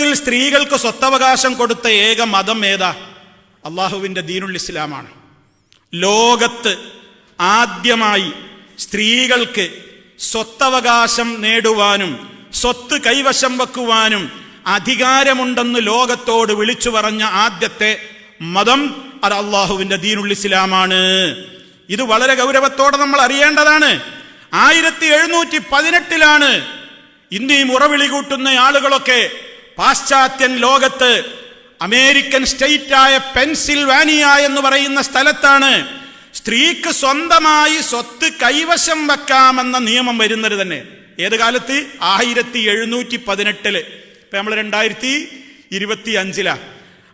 ലോകത്തിൽ സ്ത്രീകൾക്ക് സ്വത്തവകാശം കൊടുത്ത ഏക മതം ഏതാ? അള്ളാഹുവിന്റെ ദീനുൽ ഇസ്ലാമാണ്. ലോകത്ത് ആദ്യമായി സ്ത്രീകൾക്ക് സ്വത്തവകാശം നേടുവാനും സ്വത്ത് കൈവശം വെക്കുവാനും അധികാരമുണ്ടെന്ന് ലോകത്തോട് വിളിച്ചു പറഞ്ഞ ആദ്യത്തെ മതം അത് അള്ളാഹുവിന്റെ ദീനുൽ ഇസ്ലാമാണ്. ഇത് വളരെ ഗൗരവത്തോടെ നമ്മൾ അറിയേണ്ടതാണ്. ആയിരത്തി എഴുന്നൂറ്റി പതിനെട്ടിലാണ് ഇന്ന് ഈ മുറവിളി കൂട്ടുന്ന ആളുകളൊക്കെ പാശ്ചാത്യൻ ലോകത്ത് അമേരിക്കൻ സ്റ്റേറ്റായ പെൻസിൽവാനിയ എന്ന് പറയുന്ന സ്ഥലത്താണ് സ്ത്രീക്ക് സ്വന്തമായി സ്വത്ത് കൈവശം വെക്കാമെന്ന നിയമം വരുന്നത് തന്നെ. ഏത് കാലത്ത്? ആയിരത്തി എഴുന്നൂറ്റി പതിനെട്ടിൽ ഇപ്പൊ നമ്മൾ രണ്ടായിരത്തി ഇരുപത്തി അഞ്ചിലാ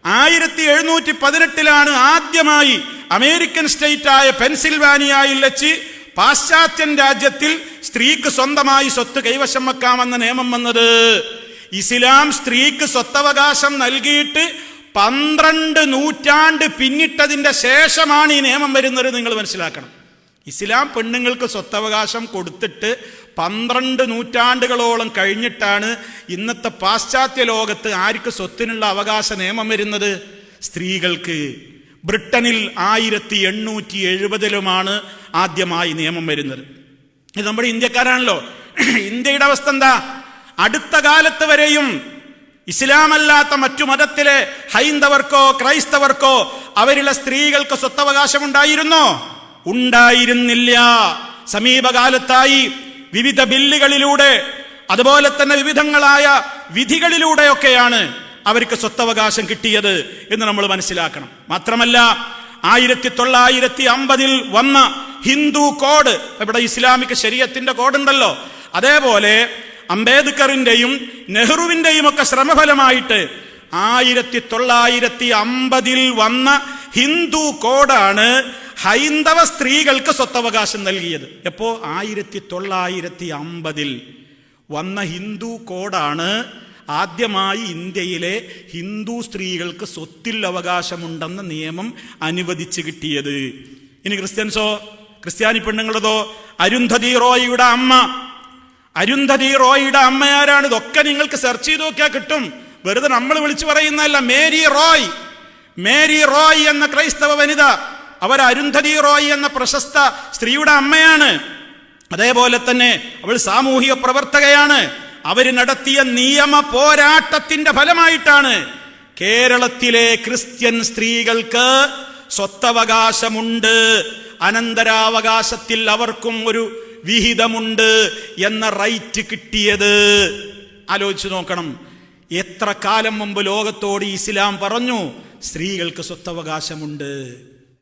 ആയിരത്തി എഴുന്നൂറ്റി പതിനെട്ടിലാണ് ആദ്യമായി അമേരിക്കൻ സ്റ്റേറ്റായ പെൻസിൽവാനിയയിൽ വെച്ച് പാശ്ചാത്യൻ രാജ്യത്തിൽ സ്ത്രീക്ക് സ്വന്തമായി സ്വത്ത് കൈവശം വെക്കാമെന്ന നിയമം വന്നത്. ഇസ്ലാം സ്ത്രീക്ക് സ്വത്തവകാശം നൽകിയിട്ട് പന്ത്രണ്ട് നൂറ്റാണ്ട് പിന്നിട്ടതിന്റെ ശേഷമാണ് ഈ നിയമം വരുന്നത് നിങ്ങൾ മനസ്സിലാക്കണം. ഇസ്ലാം പെണ്ണുങ്ങൾക്ക് സ്വത്തവകാശം കൊടുത്തിട്ട് പന്ത്രണ്ട് നൂറ്റാണ്ടുകളോളം കഴിഞ്ഞിട്ടാണ് ഇന്നത്തെ പാശ്ചാത്യ ലോകത്ത് ആർക്ക് സ്വത്തിനുള്ള അവകാശ നിയമം വരുന്നത്? സ്ത്രീകൾക്ക്. ബ്രിട്ടനിൽ ആയിരത്തി എണ്ണൂറ്റി എഴുപതിലുമാണ് ആദ്യമായി നിയമം വരുന്നത്. ഇത് നമ്മുടെ ഇന്ത്യക്കാരാണല്ലോ. ഇന്ത്യയുടെ അവസ്ഥ എന്താ? അടുത്ത കാലത്ത് വരെയും ഇസ്ലാമല്ലാത്ത മറ്റു മതത്തിലെ ഹൈന്ദവർക്കോ ക്രൈസ്തവർക്കോ അവരിലെ സ്ത്രീകൾക്ക് സ്വത്തവകാശം ഉണ്ടായിരുന്നോ ഉണ്ടായിരുന്നില്ല. സമീപകാലത്തായി വിവിധ ബില്ലുകളിലൂടെ അതുപോലെ തന്നെ വിവിധങ്ങളായ വിധികളിലൂടെയൊക്കെയാണ് അവർക്ക് സ്വത്തവകാശം കിട്ടിയത് എന്ന് നമ്മൾ മനസ്സിലാക്കണം. മാത്രമല്ല ആയിരത്തി തൊള്ളായിരത്തി അമ്പതിൽ വന്ന ഹിന്ദു കോഡ് ഇവിടെ ഇസ്ലാമിക് ശരീരത്തിന്റെ കോഡുണ്ടല്ലോ. അതേപോലെ അംബേദ്കറിന്റെയും നെഹ്റുവിന്റെയും ഒക്കെ ശ്രമഫലമായിട്ട് ആയിരത്തി തൊള്ളായിരത്തി അമ്പതിൽ വന്ന ഹിന്ദു കോഡാണ് ഹൈന്ദവ സ്ത്രീകൾക്ക് സ്വത്തവകാശം നൽകിയത്. എപ്പോ? ആയിരത്തി തൊള്ളായിരത്തി അമ്പതിൽ വന്ന ഹിന്ദു കോഡാണ് ആദ്യമായി ഇന്ത്യയിലെ ഹിന്ദു സ്ത്രീകൾക്ക് സ്വത്തിൽ അവകാശമുണ്ടെന്ന നിയമം അനുവദിച്ചു കിട്ടിയത്. ഇനി ക്രിസ്ത്യൻസോ ക്രിസ്ത്യാനി പെണ്ണുങ്ങളതോ അരുന്ധതി റോയിയുടെ അമ്മ അരുന്ധതി റോയിയുടെ അമ്മയാരാണ്? ഇതൊക്കെ നിങ്ങൾക്ക് സെർച്ച് ചെയ്ത് നോക്കിയാൽ കിട്ടും. വെറുതെ നമ്മൾ വിളിച്ചു പറയുന്നതല്ല മേരി റോയ്. മേരി റോയ് എന്ന ക്രൈസ്തവ വനിത അവർ അരുന്ധതി റോയ് എന്ന പ്രശസ്ത സ്ത്രീയുടെ അമ്മയാണ്. അതേപോലെ തന്നെ അവൾ സാമൂഹിക പ്രവർത്തകയാണ്. അവർ നടത്തിയ നിയമ പോരാട്ടത്തിന്റെ ഫലമായിട്ടാണ് കേരളത്തിലെ ക്രിസ്ത്യൻ സ്ത്രീകൾക്ക് സ്വത്തവകാശമുണ്ട്. അനന്തരാവകാശത്തിൽ അവർക്കും ഒരു വിഹിതമുണ്ട് എന്ന റൈറ്റ് കിട്ടിയത്. ആലോചിച്ചു നോക്കണം. എത്ര കാലം മുമ്പ് ലോകത്തോട് ഇസ്ലാം പറഞ്ഞു സ്ത്രീകൾക്ക് സ്വത്തവകാശമുണ്ട്.